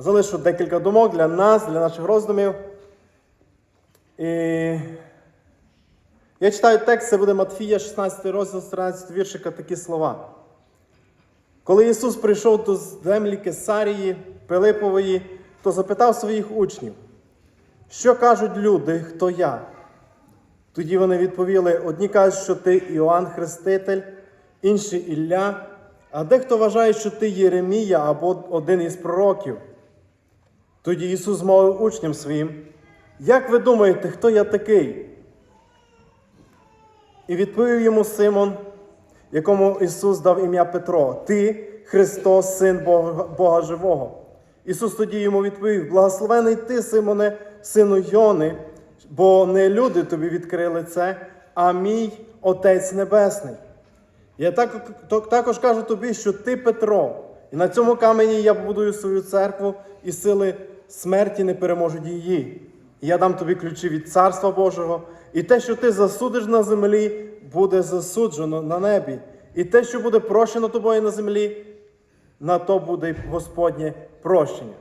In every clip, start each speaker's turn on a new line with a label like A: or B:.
A: залишу декілька думок для нас, для наших роздумів. І я читаю текст, це буде Матфія, 16 розділ, 13 віршика, такі слова. Коли Ісус прийшов до землі Кесарії Пилипової, то запитав своїх учнів, що кажуть люди, хто я? Тоді вони відповіли: одні кажуть, що ти Іоанн Хреститель, інші Ілля, а дехто вважає, що ти Єремія або один із пророків. Тоді Ісус мовив учням своїм, як ви думаєте, хто я такий? І відповів йому Симон, якому Ісус дав ім'я Петро, Ти Христос, Син Бога, Бога Живого. Ісус тоді йому відповів: Благословений ти, Симоне, сину Йони, бо не люди тобі відкрили це, а мій Отець Небесний. Я також кажу тобі, що ти Петро, і на цьому камені я побудую свою церкву, і сили смерті не переможуть її. І я дам тобі ключі від Царства Божого, і те, що ти засудиш на землі, буде засуджено на небі. І те, що буде прощено тобою на землі, на то буде Господнє прощення.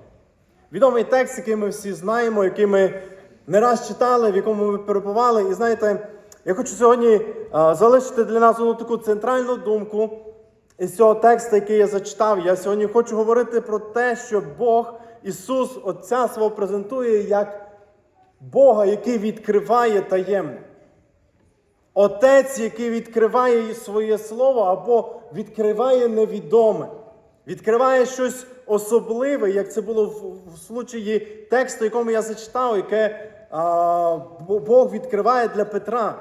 A: Відомий текст, який ми всі знаємо, який ми не раз читали, в якому ми перебували. І знаєте, я хочу сьогодні залишити для нас одну таку центральну думку із цього тексту, який я зачитав. Я сьогодні хочу говорити про те, що Бог, Ісус, Отця свого презентує як Бога, який відкриває таємне. Отець, який відкриває своє слово або відкриває невідоме, відкриває щось особливе, як це було в, в случаї тексту, якому я зачитав, яке а, Бог відкриває для Петра,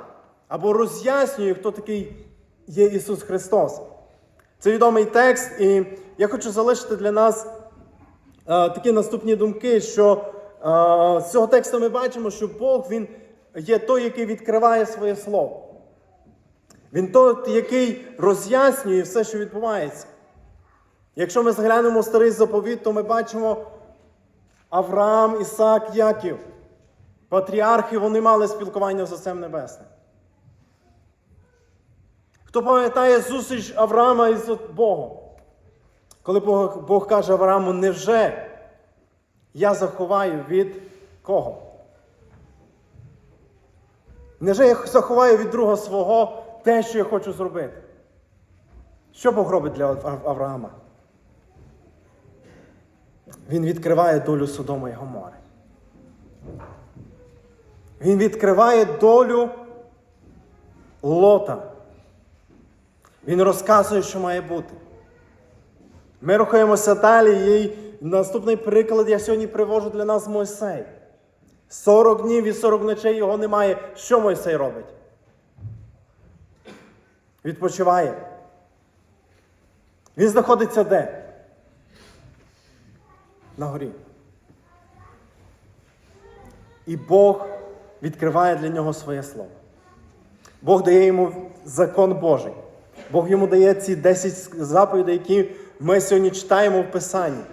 A: або роз'яснює, хто такий є Ісус Христос. Це відомий текст, і я хочу залишити для нас е, такі наступні думки, що е, з цього тексту ми бачимо, що Бог Він є той, який відкриває своє слово. Він той, який роз'яснює все, що відбувається. Якщо ми зглянемо старий заповіт, то ми бачимо Авраам, Ісаак, Яків. Патріархи вони мали спілкування з Отцем Небесним. Хто пам'ятає зустріч Авраама із Богом? Коли Бог, каже Аврааму, невже я заховаю від кого? Невже я заховаю від друга свого те, що я хочу зробити? Що Бог робить для Авраама? Він відкриває долю Содома і Гомори. Він відкриває долю Лота. Він розказує, що має бути. Ми рухаємося далі, і наступний приклад я сьогодні привожу для нас Мойсей. 40 днів і 40 ночей його немає. Що Мойсей робить? Відпочиває. Він знаходиться де? На горі. І Бог відкриває для нього своє слово. Бог дає йому закон Божий. Бог йому дає ці 10 заповідей, які ми сьогодні читаємо в Писанні.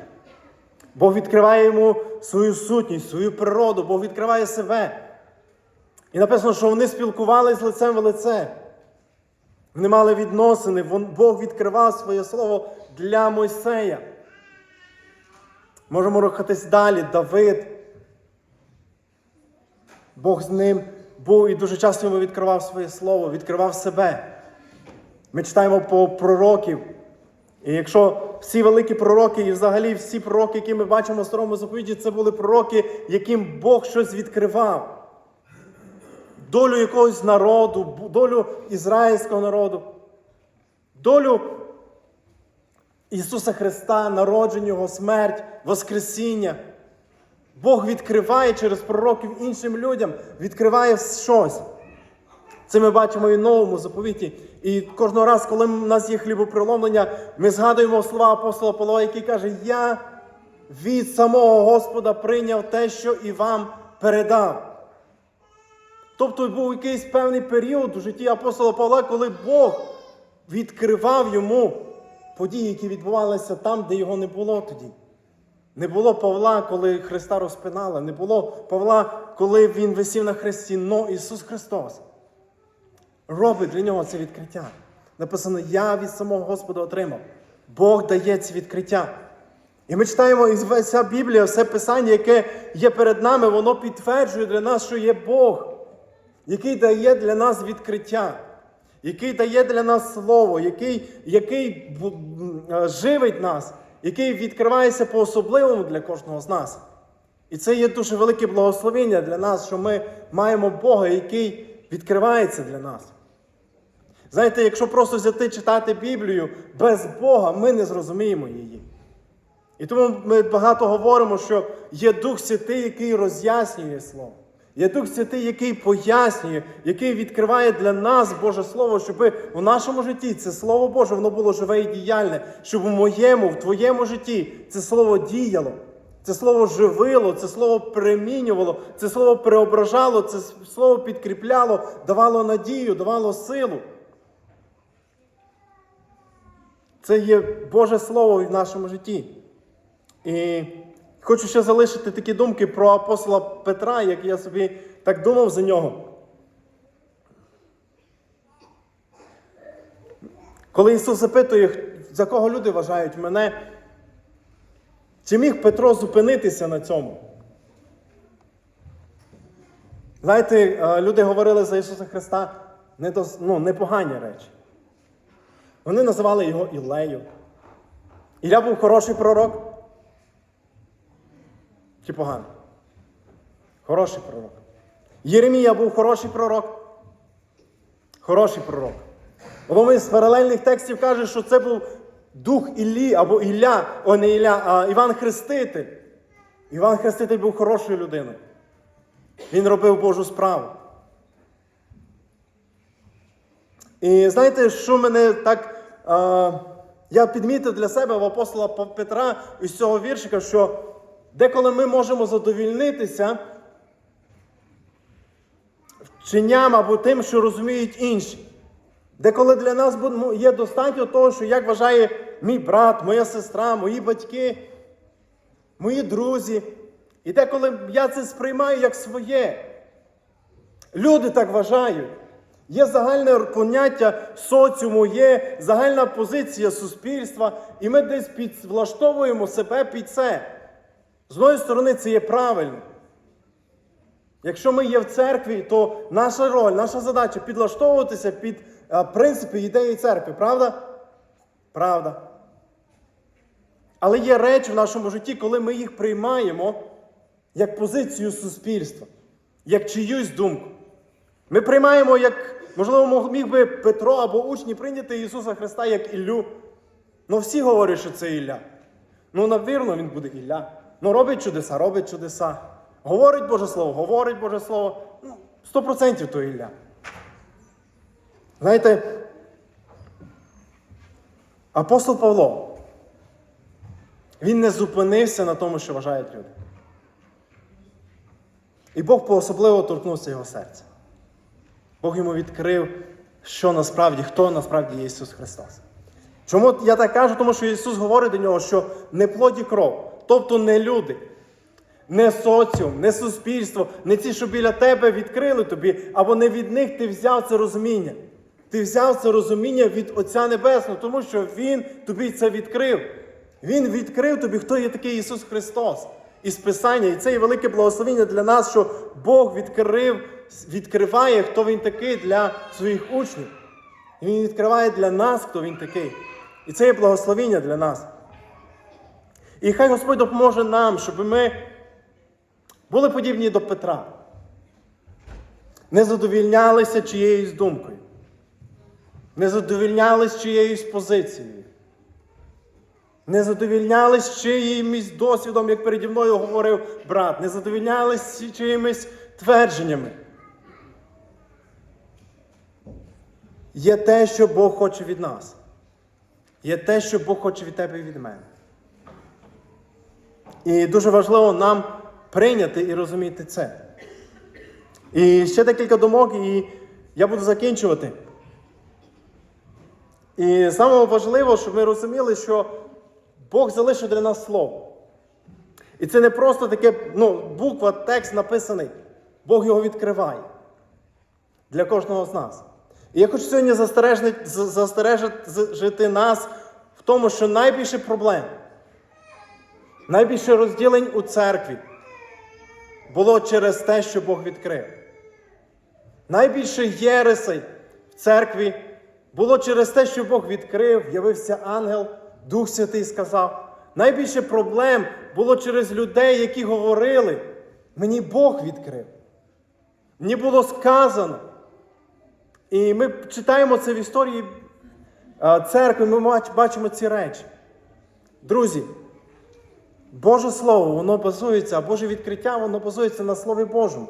A: Бог відкриває йому свою сутність, свою природу, Бог відкриває себе. І написано, що вони спілкувалися лицем в лице. Вони мали відносини, Бог відкривав своє слово для Мойсея. Можемо рухатись далі. Давид. Бог з ним був і дуже часто йому відкривав своє слово, відкривав себе. Ми читаємо по пророків. І якщо всі великі пророки, і взагалі всі пророки, які ми бачимо в старому заповіді, це були пророки, яким Бог щось відкривав. Долю якогось народу, долю ізраїльського народу, долю Ісуса Христа, народження Його, смерть, Воскресіння. Бог відкриває через пророків іншим людям, відкриває щось. Це ми бачимо і в новому заповіті. І кожного раз, коли в нас є хлібоприломлення, ми згадуємо слова апостола Павла, який каже: Я від самого Господа прийняв те, що і вам передав. Тобто був якийсь певний період у житті апостола Павла, коли Бог відкривав йому події, які відбувалися там, де його не було тоді. Не було Павла, коли Христа розпинали, не було Павла, коли Він висів на хресті, но Ісус Христос робить для нього це відкриття. Написано, я від самого Господа отримав. Бог дає ці відкриття. І ми читаємо, і вся Біблія, все Писання, яке є перед нами, воно підтверджує для нас, що є Бог, який дає для нас відкриття, який дає для нас Слово, який, який е, живить нас, який відкривається по-особливому для кожного з нас. І це є дуже велике благословення для нас, що ми маємо Бога, який відкривається для нас. Знаєте, якщо просто взяти читати Біблію без Бога, ми не зрозуміємо її. І тому ми багато говоримо, що є Дух Святий, який роз'яснює Слово. Є Дух Святий, який пояснює, який відкриває для нас Боже Слово, щоб у нашому житті це Слово Боже, воно було живе і діяльне, щоб у моєму, в твоєму житті це Слово діяло, це Слово живило, це Слово перемінювало, це Слово преображало, це Слово підкріпляло, давало надію, давало силу. Це є Боже Слово в нашому житті. І хочу ще залишити такі думки про апостола Петра, як я собі так думав за нього. Коли Ісус запитує, за кого люди вважають мене, чи міг Петро зупинитися на цьому? Знаєте, е, люди говорили за Ісуса Христа недос- ну, непогані речі. Вони називали його Іллею. Ілля був хороший пророк. Чи поганий? Хороший пророк. Єремія був хороший пророк. Хороший пророк. Один з паралельних текстів каже, що це був дух Іллі або Ілля, о не Ілля, а Іван Хреститель. Іван Хреститель був хорошою людиною. Він робив Божу справу. І знаєте, що мене так. Я підмітив для себе в апостола Петра із цього віршика, що деколи ми можемо задовільнитися вченням або тим, що розуміють інші. Деколи для нас є достатньо того, що як вважає мій брат, моя сестра, мої батьки, мої друзі. І деколи я це сприймаю як своє. Люди так вважають. Є загальне поняття соціуму, є загальна позиція суспільства, і ми десь підвлаштовуємо себе під це. З одної сторони, це є правильно. Якщо ми є в церкві, то наша роль, наша задача підлаштовуватися під е, принципи ідеї церкви, правда? Правда. Але є речі в нашому житті, коли ми їх приймаємо як позицію суспільства, як чиюсь думку. Ми приймаємо, як, можливо, міг би Петро або учні прийняти Ісуса Христа як Іллю. Ну всі говорять, що це Ілля. Ну, навірно, він буде Ілля. Ну, робить чудеса, робить чудеса. Говорить Боже Слово, говорить Боже Слово. Ну, 100% то Ілля. Знаєте, апостол Павло, він не зупинився на тому, що вважають люди. І Бог поособливо торкнувся його серця. Бог йому відкрив, що насправді, хто насправді є Ісус Христос. Чому я так кажу? Тому що Ісус говорить до нього, що не плоді кров, тобто не люди, не соціум, не суспільство, не ті, що біля тебе відкрили тобі, або не від них ти взяв це розуміння. Ти взяв це розуміння від Отця Небесного, тому що Він тобі це відкрив. Він відкрив тобі, хто є такий Ісус Христос із Писання. І це є велике благословення для нас, що Бог відкрив, відкриває, хто Він такий для своїх учнів. І Він відкриває для нас, хто Він такий. І це є благословення для нас. І хай Господь допоможе нам, щоб ми були подібні до Петра. Не задовільнялися чиєюсь думкою. Не задовільнялись чиєюсь позицією. Не задовільнялись чиїмось досвідом, як переді мною говорив брат. Не задовільнялись чиїмись твердженнями. Є те, що Бог хоче від нас. Є те, що Бог хоче від тебе і від мене. І дуже важливо нам прийняти і розуміти це. І ще декілька думок, і я буду закінчувати. І саме важливо, щоб ми розуміли, що Бог залишив для нас слово. І це не просто таке, ну, буква, текст написаний. Бог його відкриває для кожного з нас. І я хочу сьогодні застережити, нас в тому, що найбільше проблем Найбільше розділень у церкві було через те, що Бог відкрив. Найбільше єресей в церкві було через те, що Бог відкрив, явився ангел, Дух Святий сказав. Найбільше проблем було через людей, які говорили, мені Бог відкрив. Мені було сказано. І ми читаємо це в історії церкви, ми бачимо ці речі. Друзі, Боже Слово, воно базується, а Боже відкриття, воно базується на Слові Божому.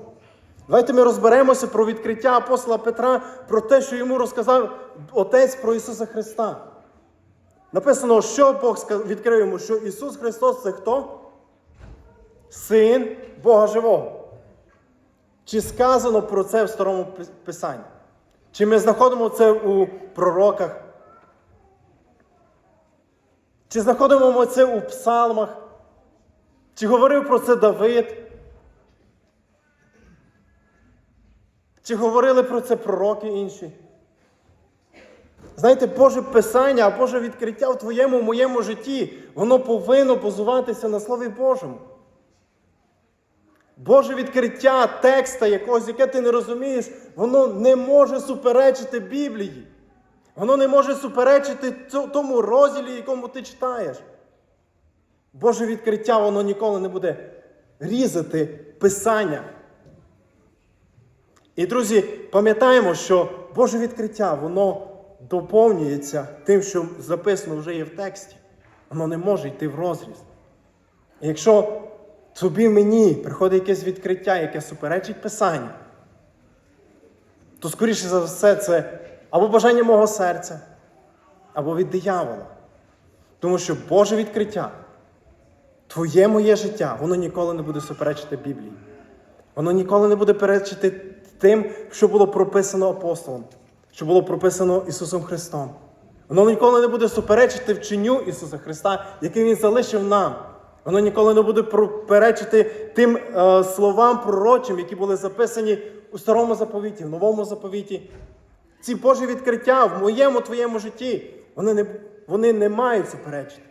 A: Давайте ми розберемося про відкриття апостола Петра, про те, що йому розказав Отець про Ісуса Христа. Написано, що Бог відкрив йому, що Ісус Христос це хто? Син Бога Живого. Чи сказано про це в Старому Писанні? Чи ми знаходимо це у пророках? Чи знаходимо це у псалмах? Чи говорив про це Давид? Чи говорили про це пророки інші? Знаєте, Боже Писання, а Боже відкриття в твоєму, моєму житті, воно повинно базуватися на Слові Божому. Боже відкриття текста якогось, яке ти не розумієш, воно не може суперечити Біблії. Воно не може суперечити тому розділі, якому ти читаєш. Боже відкриття, воно ніколи не буде різати Писання. І, друзі, пам'ятаємо, що Боже відкриття, воно доповнюється тим, що записано вже є в тексті. Воно не може йти в розріз. Якщо тобі мені приходить якесь відкриття, яке суперечить Писанню, то, скоріше за все, це або бажання мого серця, або від диявола. Тому що Боже відкриття, твоє моє життя, воно ніколи не буде суперечити Біблії. Воно ніколи не буде перечити тим, що було прописано апостолом, що було прописано Ісусом Христом. Воно ніколи не буде суперечити вченню Ісуса Христа, який Він залишив нам. Воно ніколи не буде перечити тим е, словам пророчим, які були записані у старому заповіті, в новому заповіті. Ці Божі відкриття в моєму твоєму житті, вони не, вони не мають суперечити.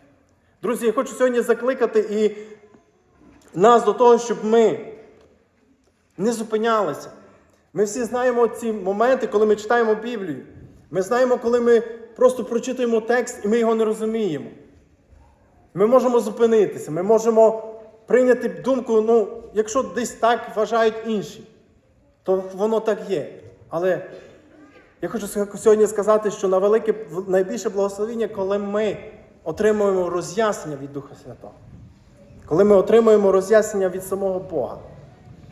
A: Друзі, я хочу сьогодні закликати і нас до того, щоб ми не зупинялися. Ми всі знаємо ці моменти, коли ми читаємо Біблію. Ми знаємо, коли ми просто прочитуємо текст і ми його не розуміємо. Ми можемо зупинитися, ми можемо прийняти думку, ну, якщо десь так вважають інші, то воно так є. Але я хочу сьогодні сказати, що на велике, найбільше благословення, коли ми отримуємо роз'яснення від Духа Святого. Коли ми отримуємо роз'яснення від самого Бога.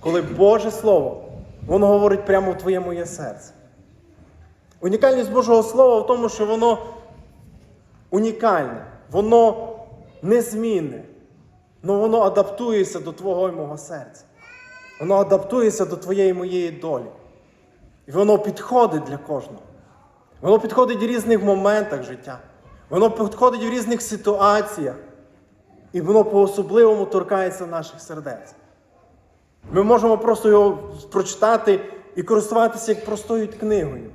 A: Коли Боже Слово, воно говорить прямо в твоєму є серце. Унікальність Божого Слова в тому, що воно унікальне, воно незмінне, але воно адаптується до твого і мого серця. Воно адаптується до твоєї моєї долі. І воно підходить для кожного. Воно підходить в різних моментах життя. Воно підходить в різних ситуаціях. І воно по-особливому торкається наших сердець. Ми можемо просто його прочитати і користуватися як простою книгою.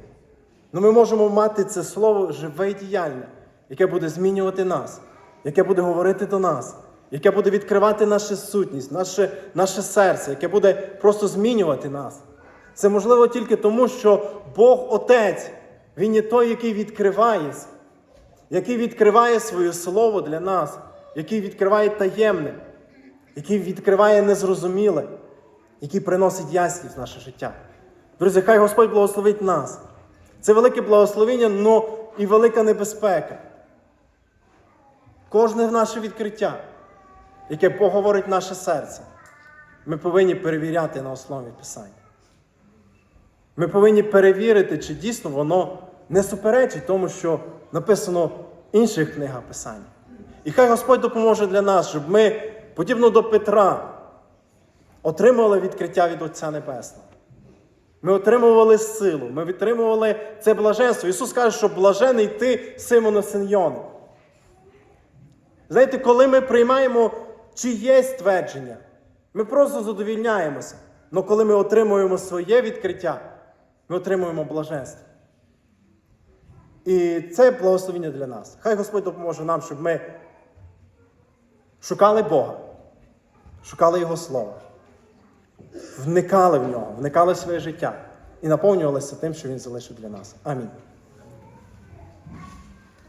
A: Але ми можемо мати це слово живе і діяльне, яке буде змінювати нас, яке буде говорити до нас, яке буде відкривати нашу сутність, наше, наше серце, яке буде просто змінювати нас. Це можливо тільки тому, що Бог Отець, Він є той, який відкриває, який відкриває своє слово для нас, який відкриває таємне, який відкриває незрозуміле, який приносить ясність в наше життя. Друзі, хай Господь благословить нас. Це велике благословення, але і велика небезпека. Кожне наше відкриття, яке поговорить наше серце, ми повинні перевіряти на основі Писання. Ми повинні перевірити, чи дійсно воно не суперечить тому, що написано в інших книгах Писання. І хай Господь допоможе для нас, щоб ми, подібно до Петра, отримували відкриття від Отця Небесного. Ми отримували силу, ми отримували це блаженство. Ісус каже, що блажений ти, Симоне Синьйоне. Знаєте, коли ми приймаємо чиєсь твердження, ми просто задовільняємося. Але коли ми отримуємо своє відкриття, ми отримуємо блаженство. І це благословення для нас. Хай Господь допоможе нам, щоб ми шукали Бога, шукали Його Слово, вникали в нього, вникали в своє життя і наповнювалися тим, що Він залишив для нас. Амінь.